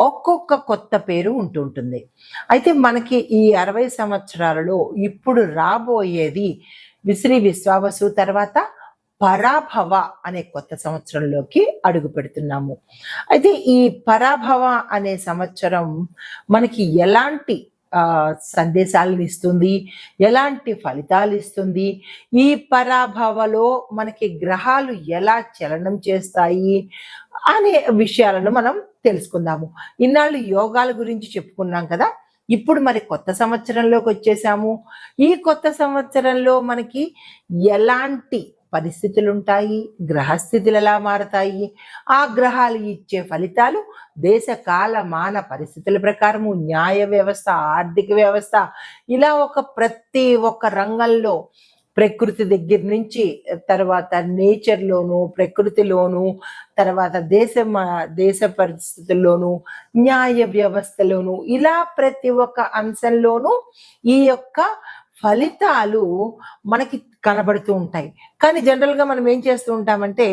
ఒక్కొక్క కొత్త పేరు ఉంటుంటుంది. అయితే మనకి ఈ అరవై సంవత్సరాలలో ఇప్పుడు రాబోయేది విశ్రీ విశ్వావసు తర్వాత పరాభవ అనే కొత్త సంవత్సరంలోకి అడుగు పెడుతున్నాము. అయితే ఈ పరాభవ అనే సంవత్సరం మనకి ఎలాంటి సందేశాలను ఇస్తుంది ఎలాంటి ఫలితాలు ఇస్తుంది ఈ పరాభవలో మనకి గ్రహాలు ఎలా చలనం చేస్తాయి అనే విషయాలను మనం తెలుసుకుందాము. ఇన్నాళ్ళు యోగాల గురించి చెప్పుకున్నాం కదా ఇప్పుడు మరి కొత్త సంవత్సరంలోకి వచ్చేసాము. ఈ కొత్త సంవత్సరంలో మనకి ఎలాంటి పరిస్థితులు ఉంటాయి గ్రహస్థితులు ఎలా మారతాయి. ఆ గ్రహాలు ఇచ్చే ఫలితాలు దేశ కాల మాన పరిస్థితుల ప్రకారము న్యాయ వ్యవస్థ ఆర్థిక వ్యవస్థ ఇలా ఒక ప్రతి ఒక్క రంగంలో ప్రకృతి దగ్గర నుంచి తర్వాత నేచర్లోను ప్రకృతిలోను తర్వాత దేశ దేశ పరిస్థితుల్లోనూ న్యాయ వ్యవస్థలోను ఇలా ప్రతి ఒక్క అంశంలోనూ ఈ యొక్క ఫలితాలు మనకి కనబడుతూ ఉంటాయి. కానీ జనరల్గా మనం ఏం చేస్తూ ఉంటామంటే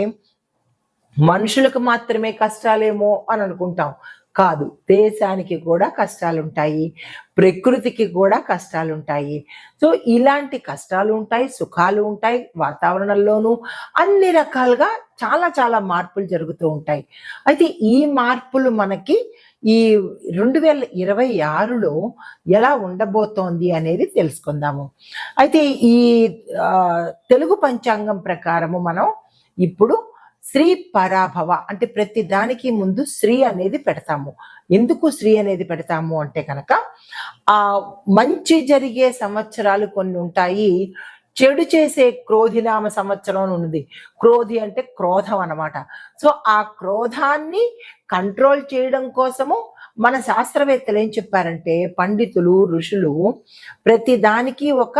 మనుషులకు మాత్రమే కష్టాలేమో అని అనుకుంటాం. కాదు దేశానికి కూడా కష్టాలు ఉంటాయి ప్రకృతికి కూడా కష్టాలు ఉంటాయి సో ఇలాంటి కష్టాలు ఉంటాయి సుఖాలు ఉంటాయి వాతావరణంలోనూ అన్ని రకాలుగా చాలా చాలా మార్పులు జరుగుతూ ఉంటాయి. అయితే ఈ మార్పులు మనకి ఈ రెండు వేల ఇరవై ఆరులో ఎలా ఉండబోతోంది అనేది తెలుసుకుందాము. అయితే ఈ తెలుగు పంచాంగం ప్రకారము మనం ఇప్పుడు శ్రీ పరాభవ అంటే ప్రతి దానికి ముందు శ్రీ అనేది పెడతాము. ఎందుకు శ్రీ అనేది పెడతాము అంటే కనుక ఆ మంచి జరిగే సంవత్సరాలు కొన్ని ఉంటాయి. చెడు చేసే క్రోధినామ సంవత్సరం ఉంది. ఉన్నది క్రోధి అంటే క్రోధం అన్నమాట. సో ఆ క్రోధాన్ని కంట్రోల్ చేయడం కోసము మన శాస్త్రవేత్తలు ఏం చెప్పారంటే పండితులు ఋషులు ప్రతి దానికి ఒక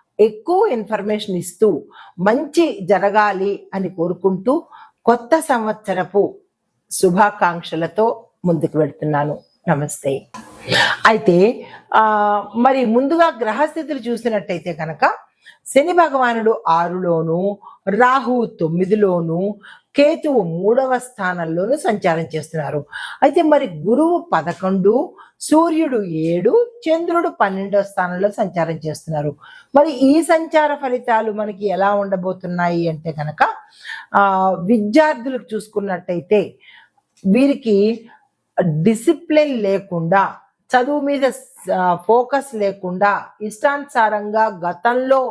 ఎక్కువ ఇన్ఫర్మేషన్ ఇస్తూ మంచి జరగాలి అని కోరుకుంటూ కొత్త సంవత్సరపు శుభాకాంక్షలతో ముందుకు వెళ్తున్నాను. నమస్తే. అయితే మరి ముందుగా గ్రహస్థితులు చూసినట్టయితే కనుక శని భగవానుడు ఆరులోను రాహు తొమ్మిదిలోను కేతువు మూడవ స్థానంలోను సంచారం చేస్తున్నారు. అయితే మరి గురువు పదకొండు సూర్యుడు ఏడు చంద్రుడు పన్నెండవ స్థానంలో సంచారం చేస్తున్నారు. మరి ఈ సంచార ఫలితాలు మనకి ఎలా ఉండబోతున్నాయి అంటే కనుక విద్యార్థులకు చూసుకున్నట్టయితే వీరికి డిసిప్లిన్ లేకుండా చదువు మీద ఫోకస్ లేకుండా ఇష్టానుసారంగా గతంలో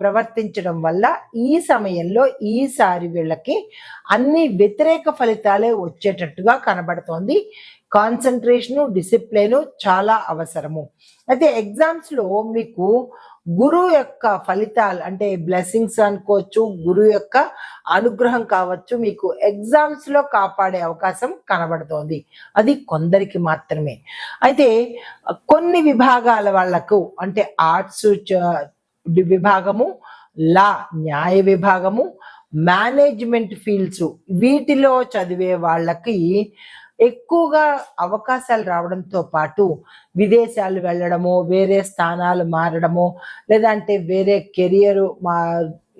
ప్రవర్తించడం వల్ల ఈ సమయంలో ఈసారి వీళ్ళకి అన్ని వ్యతిరేక ఫలితాలే వచ్చేటట్టుగా కనబడుతోంది. కాన్సన్ట్రేషను డిసిప్లిను చాలా అవసరము. అయితే ఎగ్జామ్స్లో మీకు గురువు యొక్క ఫలితాలు అంటే బ్లెస్సింగ్స్ అనుకోవచ్చు గురువు యొక్క అనుగ్రహం కావచ్చు మీకు ఎగ్జామ్స్లో కాపాడే అవకాశం కనబడుతోంది. అది కొందరికి మాత్రమే. అయితే కొన్ని విభాగాల వాళ్ళకు అంటే ఆర్ట్స్ విభాగము లా న్యాయ విభాగము మేనేజ్మెంట్ ఫీల్డ్స్ వీటిలో చదివే వాళ్ళకి ఎక్కువగా అవకాశాలు రావడంతో పాటు విదేశాలు వెళ్ళడము వేరే స్థానాలు మారడము లేదంటే వేరే కెరియర్ మా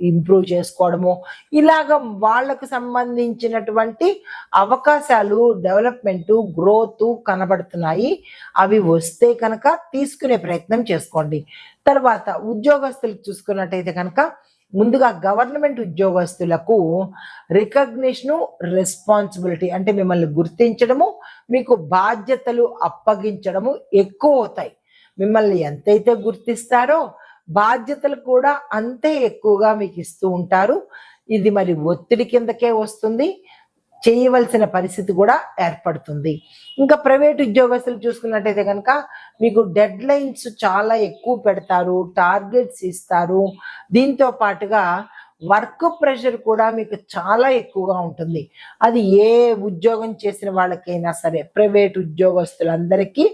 ఇంప్రూవ్ చేసుకోవడము ఇలాగ వాళ్ళకు సంబంధించినటువంటి అవకాశాలు డెవలప్మెంట్ గ్రోత్ కనబడుతున్నాయి. అవి వస్తే కనుక తీసుకునే ప్రయత్నం చేసుకోండి. తర్వాత ఉద్యోగస్తులకు చూసుకున్నట్టయితే కనుక ముందుగా గవర్నమెంట్ ఉద్యోగస్తులకు రికగ్నిషను రెస్పాన్సిబిలిటీ అంటే మిమ్మల్ని గుర్తించడము మీకు బాధ్యతలు అప్పగించడము ఎక్కువ అవుతాయి. మిమ్మల్ని ఎంతైతే గుర్తిస్తారో బాధ్యతలు కూడా అంతే ఎక్కువగా మీకు ఇస్తూ ఉంటారు. ఇది మరి ఒత్తిడి కిందకే వస్తుంది. చేయవలసిన పరిస్థితి కూడా ఏర్పడుతుంది. ఇంకా ప్రైవేట్ ఉద్యోగస్తులు చూసుకున్నట్టయితే కనుక మీకు డెడ్ లైన్స్ చాలా ఎక్కువ పెడతారు టార్గెట్స్ ఇస్తారు. దీంతో పాటుగా వర్క్ ప్రెషర్ కూడా మీకు చాలా ఎక్కువగా ఉంటుంది. అది ఏ ఉద్యోగం చేసిన వాళ్ళకైనా సరే ప్రైవేట్ ఉద్యోగస్తులందరికీ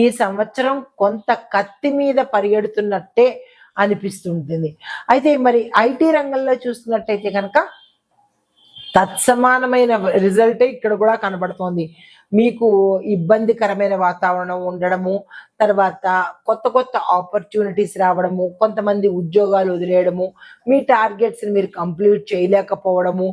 ఈ సంవత్సరం కొంత కత్తి మీద పరిగెడుతున్నట్టే అనిపిస్తుంటుంది. అయితే మరి ఐటీ రంగంలో చూస్తున్నట్టయితే కనుక తత్సమానమైన రిజల్టే ఇక్కడ కూడా కనబడుతోంది. మీకు ఇబ్బందికరమైన వాతావరణం ఉండడము తర్వాత కొత్త కొత్త ఆపర్చునిటీస్ రావడము కొంతమంది ఉద్యోగాలు వదిలేయడము మీ టార్గెట్స్ని మీరు కంప్లీట్ చేయలేకపోవడము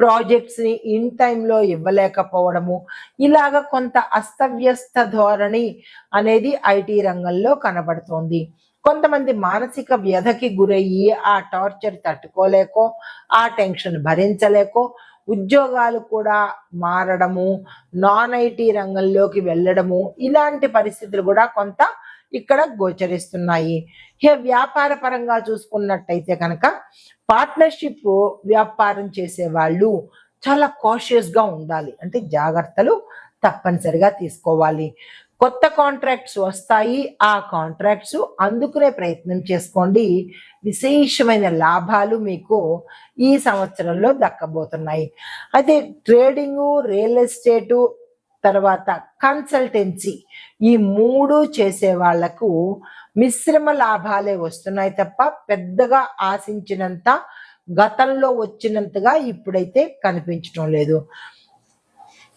ప్రాజెక్ట్స్ని ఇన్ టైంలో ఇవ్వలేకపోవడము ఇలాగ కొంత అస్తవ్యస్త ధోరణి అనేది ఐటీ రంగంలో కనబడుతోంది. కొంతమంది మానసిక వ్యధకి గురయ్యి ఆ టార్చర్ తట్టుకోలేకో ఆ టెన్షన్ భరించలేకో ఉద్యోగాలు కూడా మారడము నాన్ ఐటీ రంగంలోకి వెళ్ళడము ఇలాంటి పరిస్థితులు కూడా కొంత ఇక్కడ గోచరిస్తున్నాయి. ఇక వ్యాపార పరంగా చూసుకున్నట్టయితే కనుక పార్ట్నర్షిప్ వ్యాపారం చేసే వాళ్ళు చాలా కాషియస్గా ఉండాలి. అంటే జాగ్రత్తలు తప్పనిసరిగా తీసుకోవాలి. కొత్త కాంట్రాక్ట్స్ వస్తాయి ఆ కాంట్రాక్ట్స్ అందుకునే ప్రయత్నం చేసుకోండి. విశేషమైన లాభాలు మీకు ఈ సంవత్సరంలో దక్కబోతున్నాయి. అయితే ట్రేడింగు రియల్ ఎస్టేటు తర్వాత కన్సల్టెన్సీ ఈ మూడు చేసే వాళ్ళకు మిశ్రమ లాభాలే వస్తున్నాయి తప్ప పెద్దగా ఆశించినంత గతంలో వచ్చినంతగా ఇప్పుడైతే కనిపించడం లేదు.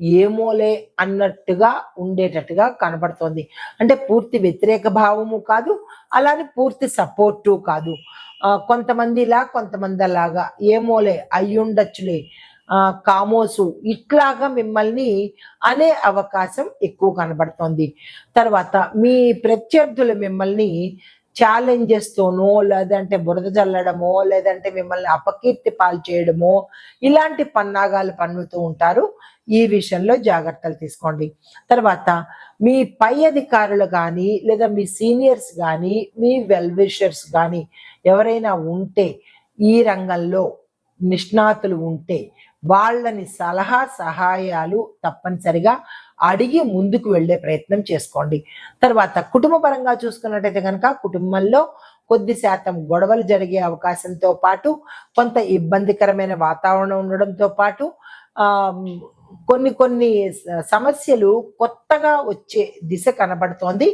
ఏమోలే అన్నట్టుగా ఉండేటట్టుగా కనబడుతోంది అంటే పూర్తి వ్యతిరేక భావము కాదు అలానే పూర్తి సపోర్టు కాదు. కొంతమందిలా కొంతమంది అలాగా ఏమోలే అయ్యుండొచ్చులే. కామోసు ఇట్లాగా మిమ్మల్ని అనే అవకాశం ఎక్కువ కనబడుతోంది తర్వాత మీ ప్రత్యర్థులు మిమ్మల్ని ఛాలెంజెస్తోనో లేదంటే బురద చల్లడమో లేదంటే మిమ్మల్ని అపకీర్తి పాలు చేయడమో ఇలాంటి పన్నాగాలు పన్నుతూ ఉంటారు. ఈ విషయంలో జాగ్రత్తలు తీసుకోండి. తర్వాత మీ పై అధికారులు కానీ లేదా మీ సీనియర్స్ కానీ మీ వెల్ విషర్స్ కానీ ఎవరైనా ఉంటే ఈ రంగంలో నిష్ణాతులు ఉంటే వాళ్ళని సలహా సహాయాలు తప్పనిసరిగా అడిగి ముందుకు వెళ్ళే ప్రయత్నం చేసుకోండి. తర్వాత కుటుంబ పరంగా చూసుకున్నట్టయితే కనుక కుటుంబంలో కొద్ది శాతం గొడవలు జరిగే అవకాశంతో పాటు కొంత ఇబ్బందికరమైన వాతావరణం ఉండడంతో పాటు కొన్ని కొన్ని సమస్యలు కొత్తగా వచ్చే దిశ కనబడుతోంది.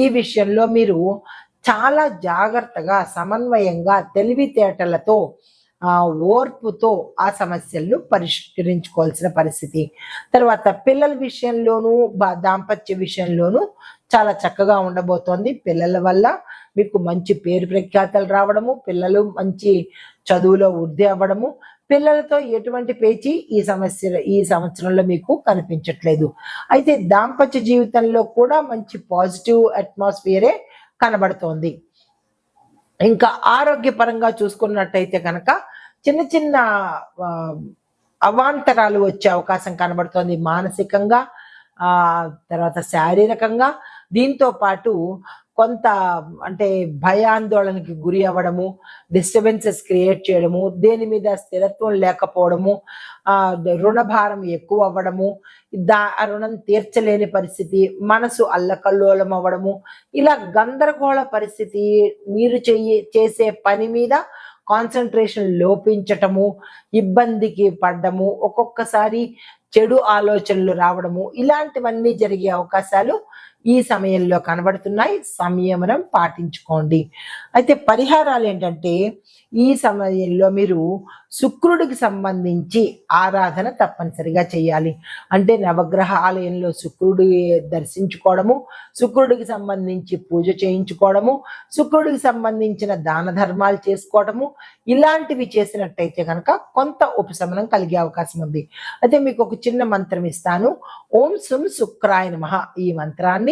ఈ విషయంలో మీరు చాలా జాగ్రత్తగా సమన్వయంగా తెలివితేటలతో ఓర్పుతో ఆ సమస్యలను పరిష్కరించుకోవాల్సిన పరిస్థితి. తర్వాత పిల్లల విషయంలోనూ బా- దాంపత్య విషయంలోనూ చాలా చక్కగా ఉండబోతోంది. పిల్లల వల్ల మీకు మంచి పేరు ప్రఖ్యాతలు రావడము పిల్లలు మంచి చదువులో వృద్ధి అవ్వడము పిల్లలతో ఎటువంటి పేచి ఈ సమస్య ఈ సంవత్సరంలో మీకు కనిపించట్లేదు. అయితే దాంపత్య జీవితంలో కూడా మంచి పాజిటివ్ అట్మాస్ఫియరే కనబడుతోంది. ఇంకా ఆరోగ్యపరంగా చూసుకున్నట్టయితే కనుక చిన్న చిన్న అవాంతరాలు వచ్చే అవకాశం కనబడుతోంది మానసికంగా ఆ తర్వాత శారీరకంగా. దీంతో పాటు కొంత అంటే భయాందోళనకి గురి అవ్వడము డిస్టర్బెన్సెస్ క్రియేట్ చేయడము దేని మీద స్థిరత్వం లేకపోవడము ఆ రుణభారం ఎక్కువ అవ్వడము దా రుణం తీర్చలేని పరిస్థితి మనసు అల్లకల్లోలం అవ్వడము ఇలా గందరగోళ పరిస్థితి మీరు చెయ్యి చేసే పని మీద కాన్సన్ట్రేషన్ లోపించటము ఇబ్బందికి పడ్డము ఒక్కొక్కసారి చెడు ఆలోచనలు రావడము ఇలాంటివన్నీ జరిగే అవకాశాలు ఈ సమయంలో కనబడుతున్నాయి. సంయమనం పాటించుకోండి. అయితే పరిహారాలు ఏంటంటే ఈ సమయంలో మీరు శుక్రుడికి సంబంధించి ఆరాధన తప్పనిసరిగా చేయాలి. అంటే నవగ్రహ ఆలయంలో శుక్రుడి దర్శించుకోవడము శుక్రుడికి సంబంధించి పూజ చేయించుకోవడము శుక్రుడికి సంబంధించిన దాన ధర్మాలు చేసుకోవడము ఇలాంటివి చేసినట్టయితే కనుక కొంత ఉపశమనం కలిగే అవకాశం ఉంది. అయితే మీకు ఒక చిన్న మంత్రం ఇస్తాను. ఓం సుం శుక్రాయ నమ ఈ మంత్రాన్ని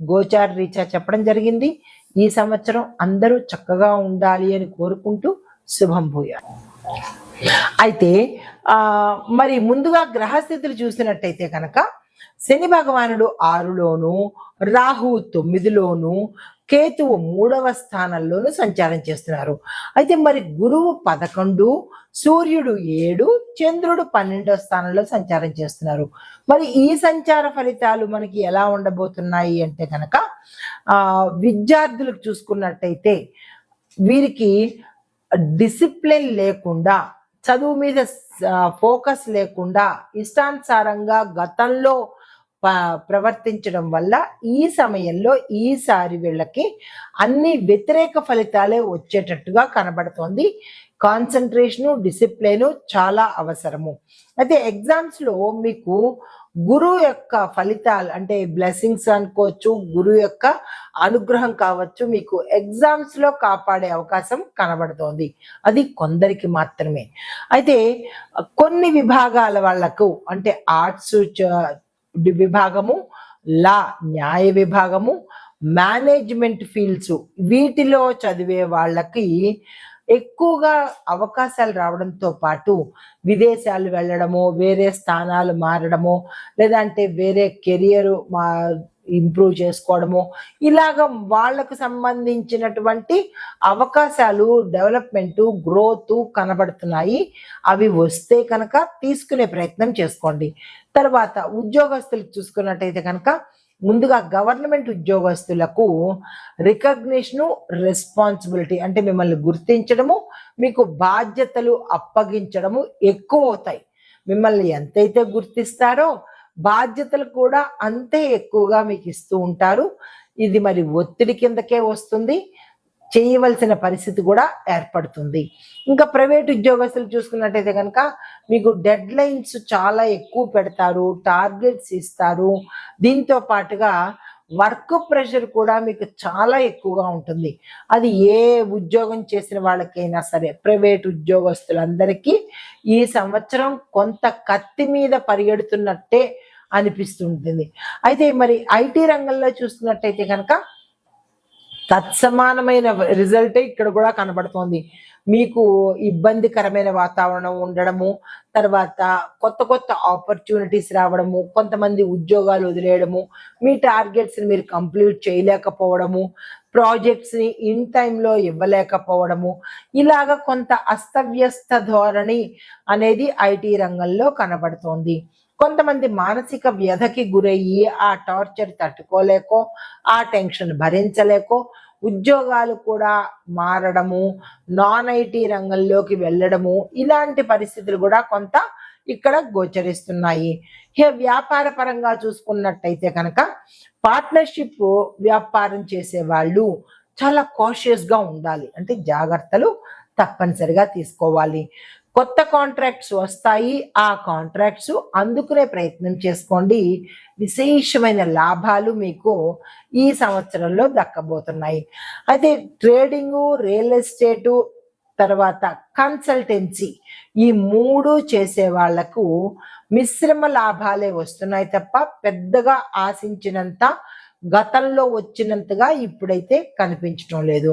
గోచార రీత్యా చెప్పడం జరిగింది. ఈ సంవత్సరం అందరూ చక్కగా ఉండాలి అని కోరుకుంటూ శుభం భూయా అయితే ఆ మరి ముందుగా గ్రహస్థితులు చూసినట్టయితే కనుక శని భగవానుడు ఆరులోను రాహు తొమ్మిదిలోను కేతువు మూడవ స్థానంలోనూ సంచారం చేస్తున్నారు. అయితే మరి గురువు పదకొండు సూర్యుడు ఏడు చంద్రుడు పన్నెండవ స్థానంలో సంచారం చేస్తున్నారు. మరి ఈ సంచార ఫలితాలు మనకి ఎలా ఉండబోతున్నాయి అంటే కనుక విద్యార్థులకు చూసుకున్నట్టయితే వీరికి డిసిప్లిన్ లేకుండా చదువు మీద ఫోకస్ లేకుండా ఇష్టానుసారంగా గతంలో ప్రవర్తించడం వల్ల ఈ సమయంలో ఈసారి వీళ్ళకి అన్ని వ్యతిరేక ఫలితాలే వచ్చేటట్టుగా కనబడుతోంది. కాన్సన్ట్రేషను డిసిప్లిన్ చాలా అవసరము. అయితే ఎగ్జామ్స్లో మీకు గురువు యొక్క ఫలితాలు అంటే బ్లెస్సింగ్స్ అనుకోవచ్చు గురు యొక్క అనుగ్రహం కావచ్చు మీకు ఎగ్జామ్స్లో కాపాడే అవకాశం కనబడుతోంది. అది కొందరికి మాత్రమే. అయితే కొన్ని విభాగాల వాళ్ళకు అంటే ఆర్ట్స్ విభాగము లా న్యాయ విభాగము మేనేజ్మెంట్ ఫీల్డ్స్ వీటిలో చదివే వాళ్ళకి ఎక్కువగా అవకాశాలు రావడంతో పాటు విదేశాలు వెళ్ళడము వేరే స్థానాలు మారడము లేదంటే వేరే కెరియర్ మా ఇంప్రూవ్ చేసుకోవడము ఇలాగ వాళ్ళకు సంబంధించినటువంటి అవకాశాలు డెవలప్మెంట్ గ్రోత్ కనబడుతున్నాయి. అవి వస్తే కనుక తీసుకునే ప్రయత్నం చేసుకోండి. తర్వాత ఉద్యోగస్తులు చూసుకున్నట్టయితే కనుక ముందుగా గవర్నమెంట్ ఉద్యోగస్తులకు రికగ్నిషను రెస్పాన్సిబిలిటీ అంటే మిమ్మల్ని గుర్తించడము మీకు బాధ్యతలు అప్పగించడము ఎక్కువ అవుతాయి. మిమ్మల్ని ఎంతైతే గుర్తిస్తారో బాధ్యతలు కూడా అంతే ఎక్కువగా మీకు ఇస్తూ ఉంటారు. ఇది మరి ఒత్తిడి కిందకే వస్తుంది. చేయవలసిన పరిస్థితి కూడా ఏర్పడుతుంది. ఇంకా ప్రైవేట్ ఉద్యోగస్తులు చూసుకున్నట్టయితే కనుక మీకు డెడ్ లైన్స్ చాలా ఎక్కువ పెడతారు టార్గెట్స్ ఇస్తారు. దీంతో పాటుగా వర్క్ ప్రెషర్ కూడా మీకు చాలా ఎక్కువగా ఉంటుంది. అది ఏ ఉద్యోగం చేసిన వాళ్ళకైనా సరే ప్రైవేట్ ఉద్యోగస్తులందరికీ ఈ సంవత్సరం కొంత కత్తి మీద పరిగెడుతున్నట్టే అనిపిస్తుంటుంది. అయితే మరి ఐటీ రంగంలో చూస్తున్నట్టయితే కనుక తత్సమానమైన రిజల్టే ఇక్కడ కూడా కనబడుతోంది. మీకు ఇబ్బందికరమైన వాతావరణం ఉండడము తర్వాత కొత్త కొత్త ఆపర్చునిటీస్ రావడము కొంతమంది ఉద్యోగాలు వదిలేయడము మీ టార్గెట్స్ని మీరు కంప్లీట్ చేయలేకపోవడము ప్రాజెక్ట్స్ని ఇన్ టైంలో ఇవ్వలేకపోవడము ఇలాగ కొంత అస్తవ్యస్త ధోరణి అనేది ఐటీ రంగంలో కనబడుతోంది. కొంతమంది మానసిక వ్యధకి గురయ్యి ఆ టార్చర్ తట్టుకోలేకో ఆ టెన్షన్ భరించలేకో ఉద్యోగాలు కూడా మారడము నాన్ ఐటీ రంగంలోకి వెళ్ళడము ఇలాంటి పరిస్థితులు కూడా కొంత ఇక్కడ గోచరిస్తున్నాయి. ఇక వ్యాపార పరంగా చూసుకున్నట్టయితే కనుక పార్ట్నర్షిప్ వ్యాపారం చేసే వాళ్ళు చాలా కాషియస్గా ఉండాలి. అంటే జాగ్రత్తలు తప్పనిసరిగా తీసుకోవాలి. కొత్త కాంట్రాక్ట్స్ వస్తాయి ఆ కాంట్రాక్ట్స్ అందుకునే ప్రయత్నం చేసుకోండి. విశేషమైన లాభాలు మీకు ఈ సంవత్సరంలో దక్కబోతున్నాయి. అయితే ట్రేడింగు రియల్ ఎస్టేటు తర్వాత కన్సల్టెన్సీ ఈ మూడు చేసే వాళ్ళకు మిశ్రమ లాభాలే వస్తున్నాయి తప్ప పెద్దగా ఆశించినంత గతంలో వచ్చినంతగా ఇప్పుడైతే కనిపించడం లేదు.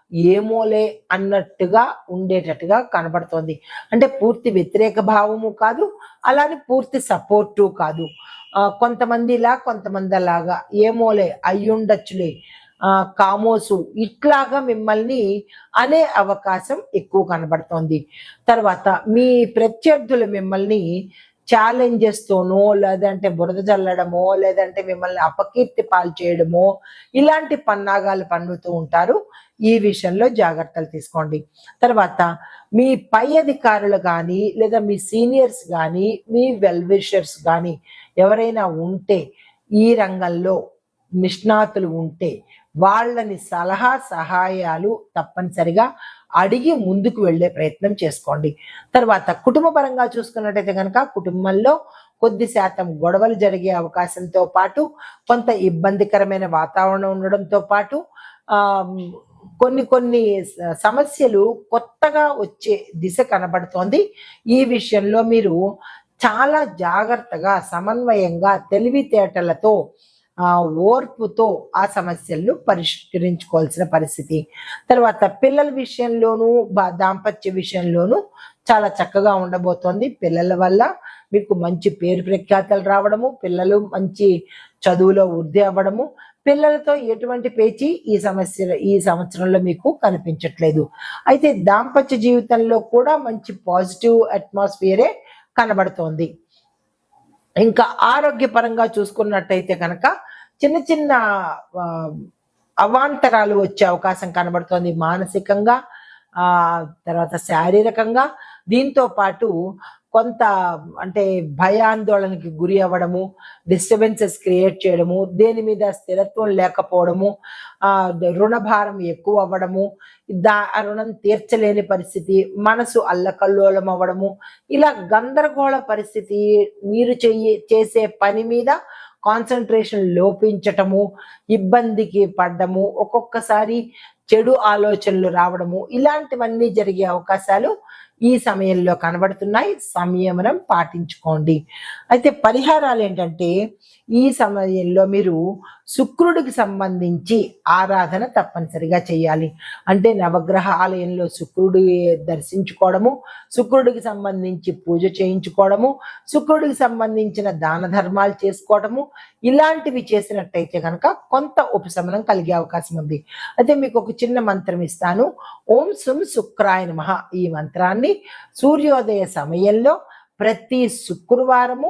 ఏమోలే అన్నట్టుగా ఉండేటట్టుగా కనబడుతోంది. అంటే పూర్తి వ్యతిరేక భావము కాదు అలానే పూర్తి సపోర్టు కాదు. కొంతమందిలా కొంతమంది అలాగా ఏమోలే అయ్యుండొచ్చులే. కామోసు ఇట్లాగా మిమ్మల్ని అనే అవకాశం ఎక్కువ కనబడుతోంది. తర్వాత మీ ప్రత్యర్థులు మిమ్మల్ని ఛాలెంజెస్తోనో తోనో లేదంటే బురద చల్లడమో లేదంటే మిమ్మల్ని అపకీర్తి పాలు చేయడమో ఇలాంటి పన్నాగాలు పన్నుతూ ఉంటారు. ఈ విషయంలో జాగ్రత్తలు తీసుకోండి. తర్వాత మీ పై అధికారులు కానీ లేదా మీ సీనియర్స్ కానీ మీ వెల్విషర్స్ కానీ ఎవరైనా ఉంటే ఈ రంగంలో నిష్ణాతులు ఉంటే వాళ్ళని సలహా సహాయాలు తప్పనిసరిగా అడిగి ముందుకు వెళ్ళే ప్రయత్నం చేసుకోండి. తర్వాత కుటుంబ పరంగా చూసుకున్నట్టయితే కనుక కుటుంబంలో కొద్ది శాతం గొడవలు జరిగే అవకాశంతో పాటు కొంత ఇబ్బందికరమైన వాతావరణం ఉండడంతో పాటు కొన్ని కొన్ని సమస్యలు కొత్తగా వచ్చే దిశ కనబడుతోంది. ఈ విషయంలో మీరు చాలా జాగ్రత్తగా సమన్వయంగా తెలివితేటలతో ఆ ఓర్పుతో ఆ సమస్యలను పరిష్కరించుకోవాల్సిన పరిస్థితి. తర్వాత పిల్లల విషయంలోనూ బా- దాంపత్య విషయంలోనూ చాలా చక్కగా ఉండబోతోంది. పిల్లల వల్ల మీకు మంచి పేరు ప్రఖ్యాతలు రావడము పిల్లలు మంచి చదువులో వృద్ధి అవ్వడము పిల్లలతో ఎటువంటి పేచి ఈ సమస్య ఈ సంవత్సరంలో మీకు కనిపించట్లేదు. అయితే దాంపత్య జీవితంలో కూడా మంచి పాజిటివ్ అట్మాస్ఫియరే కనబడుతోంది. ఇంకా ఆరోగ్యపరంగా చూసుకున్నట్టయితే కనుక చిన్న చిన్న అవాంతరాలు వచ్చే అవకాశం కనబడుతోంది మానసికంగా తర్వాత శారీరకంగా. దీంతో పాటు కొంత అంటే భయాందోళనకి గురి అవ్వడము డిస్టర్బెన్సెస్ క్రియేట్ చేయడము దేని మీద స్థిరత్వం లేకపోవడము రుణభారం ఎక్కువ అవ్వడము దా రుణం తీర్చలేని పరిస్థితి మనసు అల్లకల్లోలం అవ్వడము ఇలా గందరగోళ పరిస్థితి మీరు చెయ్యి చేసే పని మీద కాన్సన్ట్రేషన్ లోపించటము ఇబ్బందికి పడ్డము ఒక్కొక్కసారి చెడు ఆలోచనలు రావడము ఇలాంటివన్నీ జరిగే అవకాశాలు ఈ సమయంలో కనబడుతున్నాయి. సంయమనం పాటించుకోండి. అయితే పరిహారాలు ఏంటంటే ఈ సమయంలో మీరు శుక్రుడికి సంబంధించి ఆరాధన తప్పనిసరిగా చేయాలి. అంటే నవగ్రహ ఆలయంలో శుక్రుడి దర్శించుకోవడము శుక్రుడికి సంబంధించి పూజ చేయించుకోవడము శుక్రుడికి సంబంధించిన దాన ధర్మాలు చేసుకోవడము ఇలాంటివి చేసినట్టయితే కనుక కొంత ఉపశమనం కలిగే అవకాశం ఉంది. అయితే మీకు ఒక చిన్న మంత్రం ఇస్తాను. ఓం సుం శుక్రాయ నమ ఈ మంత్రాన్ని సూర్యోదయ సమయంలో ప్రతి శుక్రవారము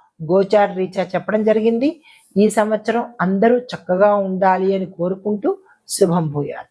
గోచార్ రీత్యా చెప్పడం జరిగింది. ఈ సంవత్సరం అందరూ చక్కగా ఉండాలి అని కోరుకుంటూ శుభం భూయాత్.